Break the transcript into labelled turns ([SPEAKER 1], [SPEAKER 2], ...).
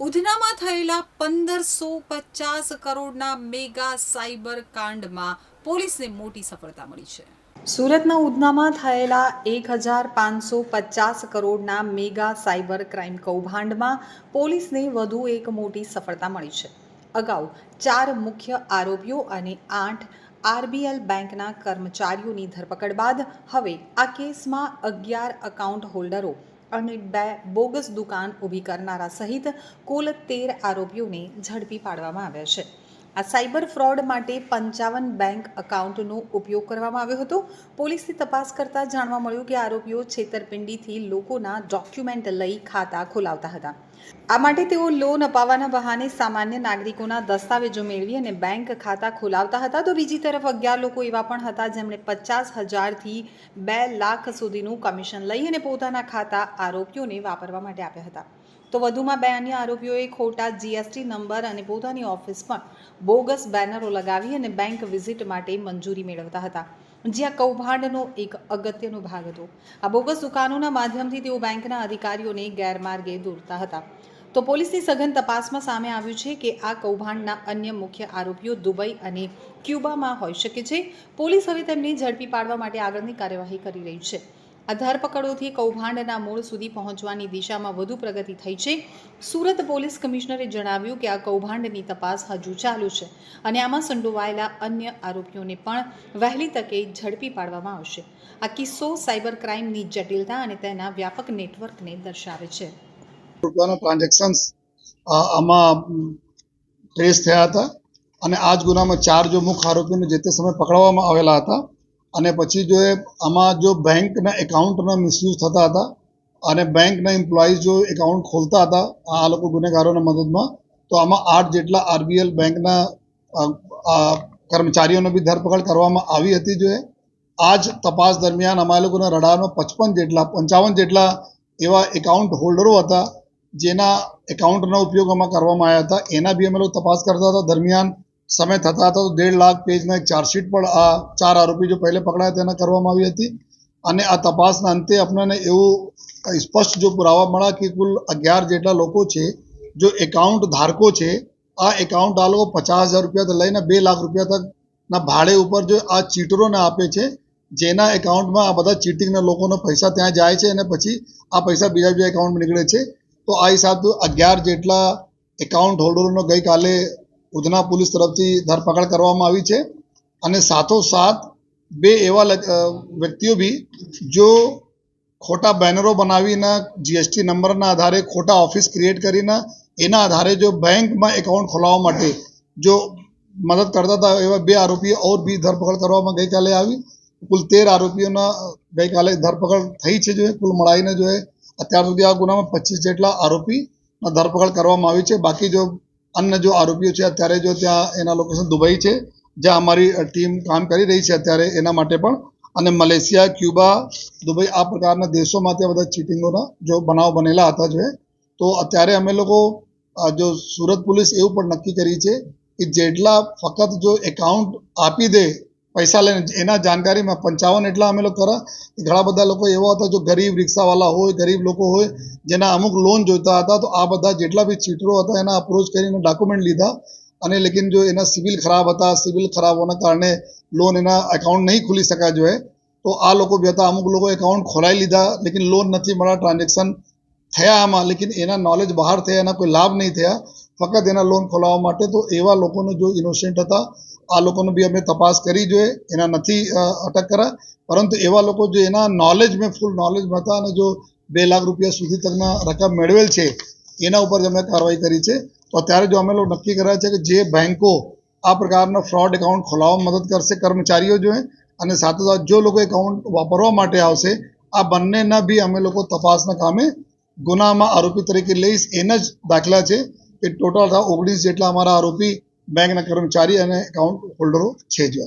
[SPEAKER 1] ઉધનામાં થયેલા પંદરસો પચાસ કરોડના મેગા સાયબર કાંડમાં પોલીસને મોટી સફળતા મળી છે. સુરતના ઉધનામાં થયેલા એક હજાર પાંચસો પચાસ કરોડના મેગા સાયબર ક્રાઇમ કૌભાંડમાં પોલીસને વધુ એક મોટી સફળતા મળી છે. અગાઉ ચાર મુખ્ય આરોપીઓ અને આઠ આરબીએલ બેંકના કર્મચારીઓની ધરપકડ બાદ હવે આ કેસમાં અગિયાર એકાઉન્ટ હોલ્ડરો અને બે બોગસ દુકાન ઊભી કરનારા સહિત કુલ તેર આરોપીઓને ઝડપી પાડવામાં આવ્યા છે. આ સાયબર ફ્રોડ માટે પંચાવન બેંક એકાઉન્ટનો ઉપયોગ કરવામાં આવ્યો હતો. પોલીસની તપાસ કરતાં જાણવા મળ્યું કે આરોપીઓ છેતરપિંડીથી લોકોના ડોક્યુમેન્ટ લઈ ખાતા ખોલાવતા હતા. આ માટે તેઓ લોન અપાવવાના બહાને સામાન્ય નાગરિકોના દસ્તાવેજો મેળવી અને બેંક ખાતા ખોલાવતા હતા. તો બીજી તરફ અગિયાર લોકો એવા પણ હતા જેમણે પચાસ હજારથી બે લાખ સુધીનું કમિશન લઈ અને પોતાના ખાતા આરોપીઓને વાપરવા માટે આપ્યા હતા. તો વધુમાં બે અન્ય આરોપીઓએ ખોટા જીએસટી નંબર અને પોતાની ઓફિસ પણ બોગસ બેનરો લગાવી અને બેંક વિઝિટ માટે મંજૂરી મેળવતા હતા. જ્યાં કૌભાંડનો એક અગત્યનો ભાગ હતો. આ બોગસ દુકાનોના માધ્યમથી તેઓ બેંકના અધિકારીઓને ગેરમાર્ગે દોરતા હતા. તો પોલીસની સઘન તપાસમાં સામે આવ્યું છે કે આ કૌભાંડના અન્ય મુખ્ય આરોપીઓ દુબઈ અને ક્યુબામાં હોઈ શકે છે. પોલીસ હવે તેમને ઝડપી પાડવા માટે આગળની કાર્યવાહી કરી રહી છે. આ ધરપકડોથી કૌભાંડના મૂળ સુધી પહોંચવાની દિશામાં વધુ પ્રગતિ થઈ છે. સુરત પોલીસ કમિશનરે જણાવ્યું કે આ કૌભાંડની તપાસ હજુ ચાલુ છે અને આમાં સંડોવાયેલા અન્ય આરોપીઓને પણ વહેલી તકે ઝડપી પાડવામાં આવશે. આ કિસ્સો સાયબર ક્રાઇમની જટિલતા અને તેના વ્યાપક નેટવર્કને દર્શાવે છે.
[SPEAKER 2] આમાં ટ્રેસ થયા હતા અને આ જ ગુનામાં ચાર જો મુખ્ય આરોપીઓને જે તે સમયે પકડવામાં આવેલા હતા અને પછી જો એ આમાં જો બેંકના એકાઉન્ટના મિસયુઝ થતા હતા અને બેંકના એમ્પ્લોઈઝ જો એકાઉન્ટ ખોલતા હતા, આ લોકો ગુનેગારોના મદદમાં, તો આમાં આઠ જેટલા આરબીએલ બેંકના કર્મચારીઓને બી ધરપકડ કરવામાં આવી હતી જો આ જ તપાસ દરમિયાન અમારા લોકોના રડારમાં પચપન જેટલા, પંચાવન જેટલા એવા એકાઉન્ટ હોલ્ડરો હતા, જેના એકાઉન્ટનો ઉપયોગ અમે કરવામાં આવ્યા હતા. એના બી અમે લોકો તપાસ કરતા હતા. દરમિયાન સમય થતા તો દેઢ લાખ પેજના એક ચાર્જશીટ પણ આ ચાર આરોપી જો પહેલે પકડાયા તેના કરવામાં આવી હતી. અને આ તપાસના અંતે આપણને એવું સ્પષ્ટ જો પુરાવા મળ્યા કે કુલ અગિયાર જેટલા લોકો છે, જો એકાઉન્ટ ધારકો છે, આ એકાઉન્ટ આ લોકો પચાસ હજાર રૂપિયાથી લઈને બે લાખ રૂપિયા તકના ભાડે ઉપર જો આ ચીટરોને આપે છે, જેના એકાઉન્ટમાં આ બધા ચીટિંગના લોકોના પૈસા ત્યાં જાય છે અને પછી આ પૈસા બીજા બીજા એકાઉન્ટમાં નીકળે છે. તો આ હિસાબ અગિયાર જેટલા એકાઉન્ટ હોલ્ડરોનો ગઈકાલે ઉધના પોલીસ તરફથી ધરપકડ કરવામાં આવી છે અને સાથોસાથ બે એવા વ્યક્તિઓ બી જો ખોટા બેનરો બનાવીને જીએસટી નંબરના આધારે ખોટા ઓફિસ ક્રિએટ કરીને એના આધારે જો બેંકમાં એકાઉન્ટ ખોલાવવા માટે જો મદદ કરતા હતા એવા બે આરોપીઓ ઓર બી ધરપકડ કરવામાં ગઈકાલે આવી. કુલ તેર આરોપીઓના ગઈકાલે ધરપકડ થઈ છે જો કુલ મળાઈને જો અત્યાર સુધી આ ગુનામાં પચીસ જેટલા આરોપીના ધરપકડ કરવામાં આવી છે. બાકી જો અન્ય જો આરોપીઓ છે, અત્યારે જો ત્યાં એના લોકેશન દુબઈ છે, જ્યાં અમારી ટીમ કામ કરી રહી છે અત્યારે, એના માટે પણ. અને મલેશિયા, ક્યુબા, દુબઈ, આ પ્રકારના દેશોમાં ત્યાં બધા ચીટિંગોના જો બનાવ બનેલા હતા જો, તો અત્યારે અમે લોકો જો સુરત પોલીસ એવું પણ નક્કી કરી છે કે જેટલા ફક્ત જો એકાઉન્ટ આપી દે પૈસા લઈને એના જાણકારીમાં પંચાવન એટલા અમે લોકો કરા. ઘણા બધા લોકો એવા હતા જો ગરીબ રિક્ષાવાળા હોય, ગરીબ લોકો હોય, જેના અમુક લોન જોઈતા હતા, તો આ બધા જેટલા બી ચીટરો હતા, એના અપ્રોચ કરીને ડોક્યુમેન્ટ લીધા. અને લેકિન જો એના સિવિલ ખરાબ હતા સિવિલ ખરાબ હોવાના કારણે લોન એના એકાઉન્ટ નહીં ખુલી શકા જોઈએ તો આ લોકો બી હતા. અમુક લોકો એકાઉન્ટ ખોલાવી લીધા, લેકિન લોન નથી મળ્યા ટ્રાન્ઝેક્શન થયા આમાં. લેકિન એના નોલેજ બહાર થયા, એના કોઈ લાભ નહીં થયા. ફક્ત એના લોન ખોલાવવા માટે તો એવા લોકોનો જો ઇનોસેન્ટ હતા, આ લોકોનો બી અમે તપાસ કરી જોઈએ, એના નથી અટક કરા પરંતુ એવા લોકો જે એના નોલેજ મેં ફૂલ નોલેજમાં હતા અને જો બે લાખ રૂપિયા સુધી તકના રકમ મેળવેલ છે, એના ઉપર જ અમે કાર્યવાહી કરી છે. તો અત્યારે જો અમે લોકો નક્કી કર્યા છે કે જે બેંકો આ પ્રકારના ફ્રોડ એકાઉન્ટ ખોલાવવામાં મદદ કરશે કર્મચારીઓ જોઈએ અને સાથોસાથ જો લોકો એકાઉન્ટ વાપરવા માટે આવશે, આ બંનેના બી અમે લોકો તપાસના કામે ગુનામાં આરોપી તરીકે લઈશ, એના જ દાખલા છે. કે ટોટલ ઓગણીસ જેટલા અમારા આરોપી બેંકના કર્મચારી અને એકાઉન્ટ હોલ્ડરો છે જો.